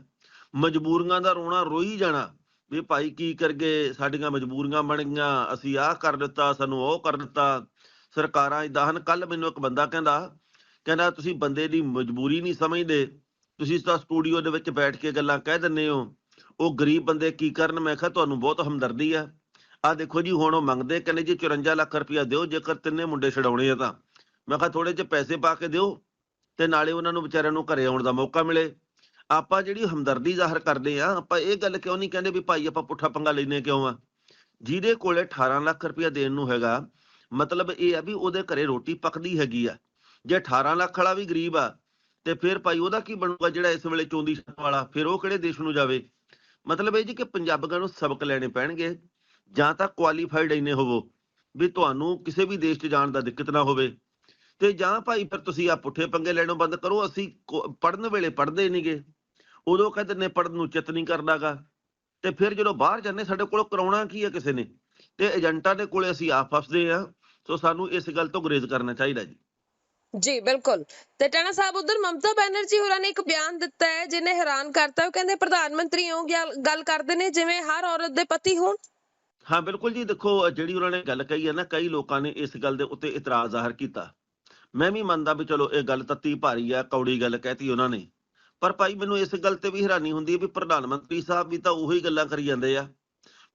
ਮਜਬੂਰੀਆਂ ਦਾ ਰੋਣਾ ਰੋਈ ਜਾਣਾ ਵੀ ਭਾਈ ਕੀ ਕਰਗੇ, ਸਾਡੀਆਂ ਮਜਬੂਰੀਆਂ ਬਣ ਗਈਆਂ, ਅਸੀਂ ਆਹ ਕਰ ਦਿੱਤਾ, ਸਾਨੂੰ ਉਹ ਕਰ ਦਿੱਤਾ। ਸਰਕਾਰਾਂ ਇਦਾਂ ਹਨ ਕੱਲ ਮੈਨੂੰ ਇੱਕ ਬੰਦਾ ਕਹਿੰਦਾ ਕਹਿੰਦਾ, ਤੁਸੀਂ ਬੰਦੇ ਦੀ ਮਜਬੂਰੀ ਨਹੀਂ ਸਮਝਦੇ। ਤੁਸੀਂ ਤਾਂ ਸਟੂਡੀਓ ਦੇ ਵਿੱਚ ਬੈਠ ਕੇ ਗੱਲਾਂ ਕਹਿ ਦਿੰਦੇ ਹੋ। ਉਹ ਗਰੀਬ ਬੰਦੇ ਕੀ ਕਰਨ? ਮੈਂ ਕਿਹਾ ਤੁਹਾਨੂੰ ਬਹੁਤ ਹਮਦਰਦੀ ਆ। ਆ ਦੇਖੋ ਜੀ, ਹੁਣ ਉਹ ਮੰਗਦੇ ਕਹਿੰਦੇ ਜੀ 54 ਲੱਖ ਰੁਪਇਆ ਦਿਓ, ਜੇਕਰ ਤਿੰਨੇ ਮੁੰਡੇ ਛਡਾਉਣੇ ਆ ਤਾਂ। ਮੈਂ ਕਿਹਾ ਥੋੜੇ ਜਿਹੇ ਪੈਸੇ ਪਾ ਕੇ ਦਿਓ ਤੇ ਨਾਲੇ ਉਹਨਾਂ ਨੂੰ ਵਿਚਾਰਿਆਂ ਨੂੰ ਘਰੇ ਆਉਣ ਦਾ ਮੌਕਾ ਮਿਲੇ। ਆਪਾਂ ਜਿਹੜੀ ਹਮਦਰਦੀ ਜ਼ਾਹਰ ਕਰਦੇ ਆ, ਆਪਾਂ ਇਹ ਗੱਲ ਕਿਉਂ ਨਹੀਂ ਕਹਿੰਦੇ ਵੀ ਭਾਈ ਆਪਾਂ ਪੁੱਠਾ ਪੰਗਾ ਲੈਨੇ ਕਿਉਂ ਆ? ਜਿਹਦੇ ਕੋਲੇ 18 ਲੱਖ ਰੁਪਇਆ ਦੇਣ ਨੂੰ ਹੈਗਾ, ਮਤਲਬ ਇਹ ਆ ਵੀ ਉਹਦੇ ਘਰੇ ਰੋਟੀ ਪੱਕਦੀ ਹੈਗੀ ਆ। ਜੇ 18 ਲੱਖ ਵਾਲਾ ਵੀ ਗਰੀਬ ਆ, ਤੇ ਫਿਰ ਭਾਈ ਉਹਦਾ ਕੀ ਬਣੂਗਾ ਜਿਹੜਾ ਇਸ ਵੇਲੇ ਚੋਂਦੀ ਛੱਤ ਵਾਲਾ? ਫਿਰ ਉਹ ਕਿਹੜੇ ਦੇਸ਼ ਨੂੰ ਜਾਵੇ? ਮਤਲਬ ਇਹ ਜੀ ਕਿ ਪੰਜਾਬੀਆਂ ਨੂੰ ਸਬਕ ਲੈਣੇ ਪੈਣਗੇ, ਜਾਂ ਤਾਂ ਕੁਆਲੀਫਾਈਡ ਇੰਨੇ ਹੋਵੋ, ਵੀ ਤੁਹਾਨੂੰ ਕਿਸੇ ਵੀ ਦੇਸ਼ 'ਚ ਜਾਣ ਦਾ ਦਿੱਕਤ ਨਾ ਹੋਵੇ। ਤੇ ਜਾਂ ਭਾਈ ਫਿਰ ਤੁਸੀਂ ਆ ਪੁੱਠੇ ਪੰਗੇ ਲੈਣੋਂ ਬੰਦ ਕਰੋ, ਅਸੀਂ ਪੜਨ ਵੇਲੇ ਪੜਦੇ ਨਹੀਂਗੇ ਉਦੋਂ ਕਹਿੰਦੇ ਨੇ ਪੜਨ ਨੂੰ ਚਿੱਤ ਨਹੀਂ ਕਰਦਾਗਾ ਤੇ ਫਿਰ ਜਦੋਂ ਬਾਹਰ ਜਾਂਦੇ, ਸਾਡੇ ਕੋਲ ਕਰਾਉਣਾ ਕੀ ਹੈ ਕਿਸੇ ਨੇ? ਤੇ ਏਜੰਟਾਂ ਦੇ ਕੋਲੇ ਅਸੀਂ ਆਪ ਫਸਦੇ ਆ, ਸੋ ਸਾਨੂੰ ਇਸ ਗੱਲ ਤੋਂ ਗੁਰੇਜ਼ ਕਰਨਾ ਚਾਹੀਦਾ ਜੀ। ਜੀ, ਬਿਲਕੁਲ। ਤੇ ਟਾਣਾ ਸਾਹਿਬ, ਉਧਰ ਮਮਤਾ ਬੈਨਰਜੀ ਹੋਰਾਂ ਨੇ ਇੱਕ ਬਿਆਨ ਦਿੱਤਾ ਹੈ, ਜਿਹਨੇ ਹੈਰਾਨ ਕਰਤਾ ਉਹ ਕਹਿੰਦੇ, ਪ੍ਰਧਾਨ ਮੰਤਰੀ ਉਹ ਗੱਲ ਕਰਦੇ ਨੇ, ਜਿਵੇਂ ਹਰ ਔਰਤ ਦੇ ਪਤੀ ਹੋਣ। ਹਾਂ, ਬਿਲਕੁਲ ਜੀ। ਦੇਖੋ, ਜਿਹੜੀ ਉਹਨਾਂ ਨੇ ਗੱਲ ਕਹੀ ਹੈ ਨਾ, ਕਈ ਲੋਕਾਂ ਨੇ ਇਸ ਗੱਲ ਦੇ ਉੱਤੇ ਇਤਰਾਜ਼ ਜ਼ਾਹਰ ਕੀਤਾ। ਮੈਂ ਵੀ ਮੰਨਦਾ ਵੀ ਚਲੋ, ਇਹ ਗੱਲ ਤੱਤੀ ਭਾਰੀ ਆ ਕੌੜੀ ਗੱਲ ਕਹਿਤੀ ਉਹਨਾਂ ਨੇ। ਪਰ ਭਾਈ, ਮੈਨੂੰ ਇਸ ਗੱਲ ਤੇ ਵੀ ਹੈਰਾਨੀ ਹੁੰਦੀ ਹੈ ਵੀ ਪ੍ਰਧਾਨ ਮੰਤਰੀ ਸਾਹਿਬ ਵੀ ਤਾਂ ਉਹੀ ਗੱਲਾਂ ਕਰੀ ਜਾਂਦੇ ਆ।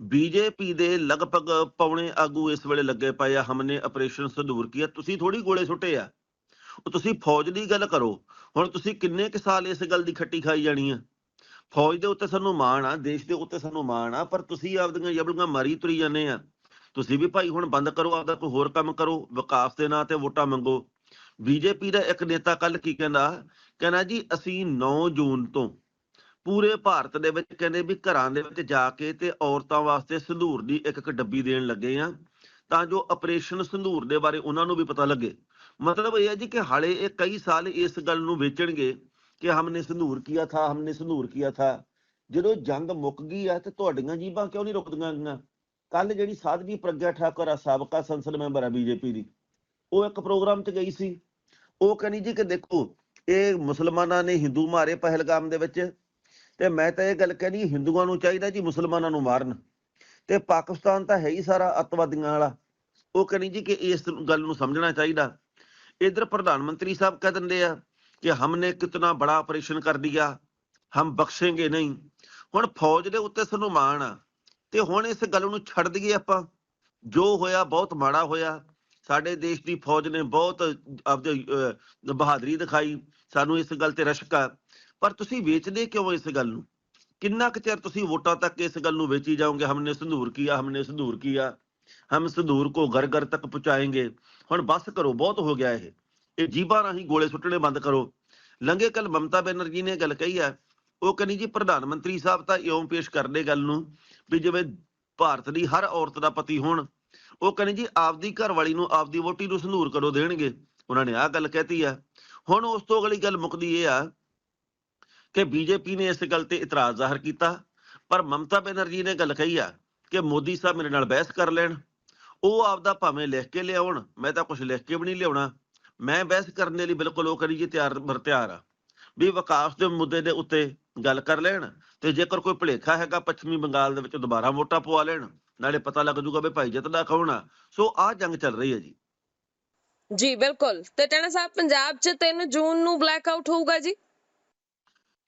ਬੀਜੇਪੀ ਦੇ ਲਗਭਗ ਪੌਣੇ ਆਗੂ ਇਸ ਵੇਲੇ ਲੱਗੇ ਪਏ ਆ। ਹਮਨੇ ਆਪਰੇਸ਼ਨ ਸੰਦੂਰ ਕੀਆ। ਤੁਸੀਂ ਥੋੜੀ ਗੋਲੇ ਸੁੱਟੇ ਆ। ਉਹ ਤੁਸੀਂ ਫੌਜ ਦੀ ਗੱਲ ਕਰੋ। ਹੁਣ ਤੁਸੀਂ ਕਿੰਨੇ ਕੁ ਸਾਲ ਇਸ ਗੱਲ ਦੀ ਖੱਟੀ ਖਾਈ ਜਾਣੀ ਆ? ਫੌਜ ਦੇ ਉੱਤੇ ਸਾਨੂੰ ਮਾਣ ਆ, ਦੇਸ਼ ਦੇ ਉੱਤੇ ਸਾਨੂੰ ਮਾਣ ਆ, ਪਰ ਤੁਸੀਂ ਆਪਦੀਆਂ ਜਬਲੀਆਂ ਮਾਰੀ ਤੁਰੀ ਜਾਂਦੇ ਆ। ਤੁਸੀਂ ਵੀ ਭਾਈ ਹੁਣ ਬੰਦ ਕਰੋ, ਆਪਦਾ ਕੋਈ ਹੋਰ ਕੰਮ ਕਰੋ, ਵਿਕਾਸ ਦੇ ਨਾਂ ਤੇ ਵੋਟਾਂ ਮੰਗੋ। ਬੀਜੇਪੀ ਦਾ ਇੱਕ ਨੇਤਾ ਕੱਲ ਕੀ ਕਹਿੰਦਾ? ਕਹਿੰਦਾ ਜੀ, ਅਸੀਂ 9 ਜੂਨ ਤੋਂ ਪੂਰੇ ਭਾਰਤ ਦੇ ਵਿੱਚ ਕਹਿੰਦੇ ਵੀ ਘਰਾਂ ਦੇ ਵਿੱਚ ਜਾ ਕੇ ਤੇ ਔਰਤਾਂ ਵਾਸਤੇ ਸੰਧੂਰ ਦੀ ਇੱਕ ਇੱਕ ਡੱਬੀ ਦੇਣ ਲੱਗੇ ਆ, ਤਾਂ ਜੋ ਆਪਰੇਸ਼ਨ ਸੰਧੂਰ ਦੇ ਬਾਰੇ ਉਹਨਾਂ ਨੂੰ ਵੀ ਪਤਾ ਲੱਗੇ। ਮਤਲਬ ਇਹ ਹੈ ਜੀ ਕਿ ਹਾਲੇ ਇਹ ਕਈ ਸਾਲ ਇਸ ਗੱਲ ਨੂੰ ਵੇਚਣਗੇ ਕਿ ਹਮਨੇ ਸੰਧੂਰ ਕੀਆ ਥਾ, ਹਮਨੇ ਸੰਧੂਰ ਕੀਆ ਥਾ। ਜਦੋਂ ਜੰਗ ਮੁੱਕ ਗਈ ਆ ਤੇ ਤੁਹਾਡੀਆਂ ਜੀਬਾਂ ਕਿਉਂ ਨਹੀਂ ਰੁਕਦੀਆਂ ਗਈਆਂ? ਕੱਲ ਜਿਹੜੀ ਸਾਧਵੀ ਪ੍ਰਗਿਆ ਠਾਕੁਰ ਆ, ਸਾਬਕਾ ਸੰਸਦ ਮੈਂਬਰ ਆ ਬੀਜੇਪੀ ਦੀ, ਉਹ ਇੱਕ ਪ੍ਰੋਗਰਾਮ 'ਚ ਗਈ ਸੀ। ਉਹ ਕਹਿੰਦੀ ਜੀ ਕਿ ਦੇਖੋ, ਇਹ ਮੁਸਲਮਾਨਾਂ ਨੇ ਹਿੰਦੂ ਮਾਰੇ ਪਹਿਲਗਾਮ ਦੇ ਵਿੱਚ ਤੇ ਮੈਂ ਤਾਂ ਇਹ ਗੱਲ ਕਹਿੰਦੀ, ਹਿੰਦੂਆਂ ਨੂੰ ਚਾਹੀਦਾ ਜੀ ਮੁਸਲਮਾਨਾਂ ਨੂੰ ਮਾਰਨ। ਤੇ ਪਾਕਿਸਤਾਨ ਤਾਂ ਹੈ ਹੀ ਸਾਰਾ ਅੱਤਵਾਦੀਆਂ ਵਾਲਾ। ਉਹ ਕਹਿੰਦੀ ਜੀ ਕਿ ਇਸ ਗੱਲ ਨੂੰ ਸਮਝਣਾ ਚਾਹੀਦਾ। ਇਧਰ ਪ੍ਰਧਾਨ ਮੰਤਰੀ ਸਾਹਿਬ ਕਹਿ ਦਿੰਦੇ ਆ ਕਿ ਹਮਨੇ ਕਿਤਨਾ ਬੜਾ ਆਪਰੇਸ਼ਨ ਕਰ ਦਿਆ, ਹਮ ਬਖਸ਼ेंगे ਨਹੀਂ। ਹੁਣ ਫੌਜ ਦੇ ਉੱਤੇ ਸਾਨੂੰ ਮਾਣ ਆ, ਤੇ ਹੁਣ ਇਸ ਗੱਲ ਨੂੰ ਛੱਡ ਦਈਏ ਆਪਾਂ। ਜੋ ਹੋਇਆ ਬਹੁਤ ਮਾੜਾ ਹੋਇਆ। ਸਾਡੇ ਦੇਸ਼ ਦੀ ਫੌਜ ਨੇ ਬਹੁਤ ਆਪਦੇ ਬਹਾਦਰੀ ਦਿਖਾਈ। ਸਾਨੂੰ ਇਸ ਗੱਲ ਤੇ ਰਸ਼ਕ ਆ। ਪਰ ਤੁਸੀਂ ਵੇਚਦੇ ਕਿਉਂ ਇਸ ਗੱਲ ਨੂੰ? ਕਿੰਨਾ ਕੁ ਚਿਰ ਤੁਸੀਂ ਵੋਟਾਂ ਤੱਕ ਇਸ ਗੱਲ ਨੂੰ ਵੇਚੀ ਜਾਓਗੇ? ਹਮਨੇ ਸੰਧੂਰ ਕੀਆ, ਹਮਨੇ ਸੰਧੂਰ ਕੀਆ। ਹਮ ਸੰਧੂਰ ਕੋ ਘਰ ਘਰ ਤੱਕ ਪਹੁੰਚਾਏਂਗੇ ਹੁਣ ਬਸ ਕਰੋ ਬਹੁਤ ਹੋ ਗਿਆ ਇਹ। ਇਹ ਜੀਬਾਂ ਰਾਹੀਂ ਗੋਲੇ ਸੁੱਟਣੇ ਬੰਦ ਕਰੋ। ਲੰਗੇ ਕੱਲ ਮਮਤਾ ਬੈਨਰਜੀ ਨੇ ਗੱਲ ਕਹੀ ਹੈ। ਉਹ ਕਹਿੰਦੀ ਜੀ, ਪ੍ਰਧਾਨ ਮੰਤਰੀ ਸਾਹਿਬ ਤਾਂ ਇਉਂ ਪੇਸ਼ ਕਰਦੇ ਗੱਲ ਨੂੰ ਵੀ ਜਿਵੇਂ ਭਾਰਤ ਦੀ ਹਰ ਔਰਤ ਦਾ ਪਤੀ ਹੋਣ। ਉਹ ਕਹਿੰਦੇ ਜੀ, ਆਪਦੀ ਘਰ ਵਾਲੀ ਨੂੰ ਆਪਦੀ ਵੋਟੀ ਨੂੰ ਸੰਧੂਰ ਕਰੋ ਦੇਣਗੇ? ਉਹਨਾਂ ਨੇ ਆਹ ਗੱਲ ਕਹਿਤੀ ਆ ਹੁਣ ਉਸ ਤੋਂ ਅਗਲੀ ਗੱਲ ਮੁੱਕਦੀ ਇਹ ਆ ਕਿ ਬੀਜੇਪੀ ਨੇ ਇਸ ਗੱਲ ਤੇ ਇਤਰਾਜ਼ ਜ਼ਾਹਰ ਕੀਤਾ। ਪਰ ਮਮਤਾ ਬੈਨਰਜੀ ਨੇ ਗੱਲ ਕਹੀ ਆ ਕਿ ਮੋਦੀ ਸਾਹਿਬ ਮੇਰੇ ਨਾਲ ਬਹਿਸ ਕਰ ਲੈਣ। ਉਹ ਆਪਦਾ ਭਾਵੇਂ ਲਿਖ ਕੇ ਲਿਆਉਣ ਮੈਂ ਤਾਂ ਕੁਝ ਲਿਖ ਕੇ ਵੀ ਨਹੀਂ ਲਿਆਉਣਾ। ਮੈਂ ਬਹਿਸ ਕਰਨ ਦੇ ਲਈ ਬਿਲਕੁਲ ਉਹ ਕਰੀ ਜੀ ਤਿਆਰ ਬਰ ਤਿਆਰ ਆ। ਵੀ ਵਿਕਾਸ ਦੇ ਮੁੱਦੇ ਦੇ ਉੱਤੇ ਗੱਲ ਕਰ ਲੈਣ ਤੇ ਜੇਕਰ ਕੋਈ ਭੁਲੇਖਾ ਹੈਗਾ ਪੱਛਮੀ ਬੰਗਾਲ ਦੇ ਵਿੱਚ ਦੁਬਾਰਾ ਵੋਟਾਂ ਪਵਾ ਲੈਣ ਨਾਲੇ ਪਤਾ ਲੱਗ ਜੂਗਾ ਵੀ ਭਾਈ ਜਿੱਤਦਾ ਕੌਣ ਆ। ਸੋ ਆਹ ਜੰਗ ਚੱਲ ਰਹੀ ਹੈ ਜੀ। ਜੀ ਬਿਲਕੁਲ। ਤੇ ਟਾਣਾ ਸਾਹਿਬ ਪੰਜਾਬ 'ਚ 3 ਜੂਨ ਨੂੰ ਬਲੈਕ ਆਊਟ ਹੋਊਗਾ ਜੀ?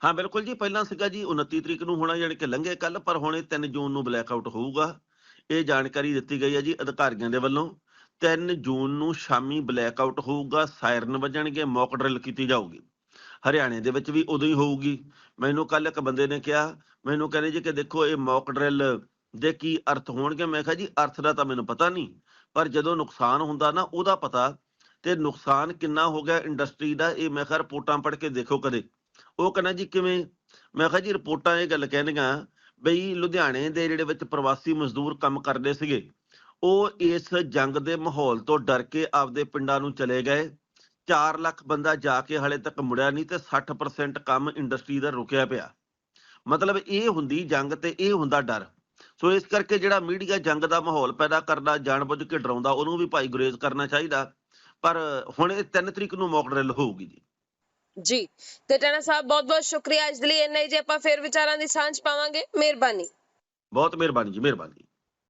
ਹਾਂ ਬਿਲਕੁਲ ਜੀ। ਪਹਿਲਾਂ ਸੀਗਾ ਜੀ 29 ਤਰੀਕ ਨੂੰ ਹੋਣਾ ਯਾਨੀ ਕਿ ਲੰਘੇ ਕੱਲ ਪਰ ਹੁਣ ਇਹ 3 ਜੂਨ ਨੂੰ ਬਲੈਕ ਆਊਟ ਹੋਊਗਾ। ਇਹ ਜਾਣਕਾਰੀ ਦਿੱਤੀ ਗਈ ਹੈ ਜੀ ਅਧਿਕਾਰੀਆਂ ਦੇ ਵੱਲੋਂ। 3 ਜੂਨ ਨੂੰ ਸ਼ਾਮੀ ਬਲੈਕ ਆਊਟ ਹੋਊਗਾ ਸਾਇਰਨ ਵੱਜਣਗੇ ਮੌਕ ਡਰਿਲ ਕੀਤੀ ਜਾਊਗੀ। ਹਰਿਆਣੇ ਦੇ ਵਿੱਚ ਵੀ ਉਦੋਂ ਹੀ ਹੋਊਗੀ। ਮੈਨੂੰ ਕੱਲ ਇੱਕ ਬੰਦੇ ਨੇ ਕਿਹਾ, ਮੈਨੂੰ ਕਹਿੰਦੇ ਜੀ ਕਿ ਦੇਖੋ ਇਹ ਮੌਕ ਡਰਿਲ ਦੇ ਕੀ ਅਰਥ ਹੋਣਗੇ? ਮੈਂ ਕਿਹਾ ਜੀ ਅਰਥ ਦਾ ਤਾਂ ਮੈਨੂੰ ਪਤਾ ਨਹੀਂ, ਪਰ ਜਦੋਂ ਨੁਕਸਾਨ ਹੁੰਦਾ ਨਾ ਉਹਦਾ ਪਤਾ ਤੇ ਨੁਕਸਾਨ ਕਿੰਨਾ ਹੋ ਗਿਆ ਇੰਡਸਟਰੀ ਦਾ, ਇਹ ਮੈਂ ਕਿਹਾ ਰਿਪੋਰਟਾਂ ਪੜ੍ਹ ਕੇ ਦੇਖੋ ਕਦੇ। ਉਹ ਕਹਿੰਦਾ ਜੀ ਕਿਵੇਂ? ਮੈਂ ਕਿਹਾ ਜੀ ਰਿਪੋਰਟਾਂ ਇਹ ਗੱਲ ਕਹਿਣਗੀਆਂ ਬਈ ਲੁਧਿਆਣੇ ਦੇ ਜਿਹੜੇ ਵਿੱਚ ਪ੍ਰਵਾਸੀ ਮਜ਼ਦੂਰ ਕੰਮ ਕਰਦੇ ਸੀਗੇ, ਉਹ ਇਸ ਜੰਗ ਦੇ ਮਾਹੌਲ ਤੋਂ ਡਰ ਕੇ ਆਪਦੇ ਪਿੰਡਾਂ ਨੂੰ ਚਲੇ ਗਏ। 4 ਲੱਖ ਬੰਦਾ ਜਾ ਕੇ ਹਲੇ ਤੱਕ ਮੁੜਿਆ ਨਹੀਂ ਤੇ 60% ਕੰਮ ਇੰਡਸਟਰੀ ਦਾ ਰੁਕਿਆ ਪਿਆ। ਮਤਲਬ ਇਹ ਹੁੰਦੀ ਜੰਗ ਤੇ ਇਹ ਹੁੰਦਾ ਡਰ। ਸੋ ਇਸ ਕਰਕੇ ਜਿਹੜਾ ਮੀਡੀਆ ਜੰਗ ਦਾ ਮਾਹੌਲ ਪੈਦਾ ਕਰਦਾ, ਜਾਣਬੁੱਝ ਕੇ ਡਰਾਉਂਦਾ, ਉਹਨੂੰ ਵੀ ਭਾਈ ਗੁਰੇਜ਼ ਕਰਨਾ ਚਾਹੀਦਾ। ਪਰ ਹੁਣ ਇਹ 3 ਤਰੀਕ ਨੂੰ ਮੌਕ ਡਰਿਲ ਹੋਊਗੀ ਜੀ। ਜੀ। ਤੇ ਟਾਣਾ ਸਾਹਿਬ ਬਹੁਤ ਬਹੁਤ ਸ਼ੁਕਰੀਆ। ਅੱਜ ਲਈ ਇੰਨਾ ਹੀ ਜੇ ਆਪਾਂ ਫੇਰ ਵਿਚਾਰਾਂ ਦੀ ਸਾਂਝ ਪਾਵਾਂਗੇ। ਮਿਹਰਬਾਨੀ। ਬਹੁਤ ਮਿਹਰਬਾਨੀ ਜੀ, ਮਿਹਰਬਾਨੀ।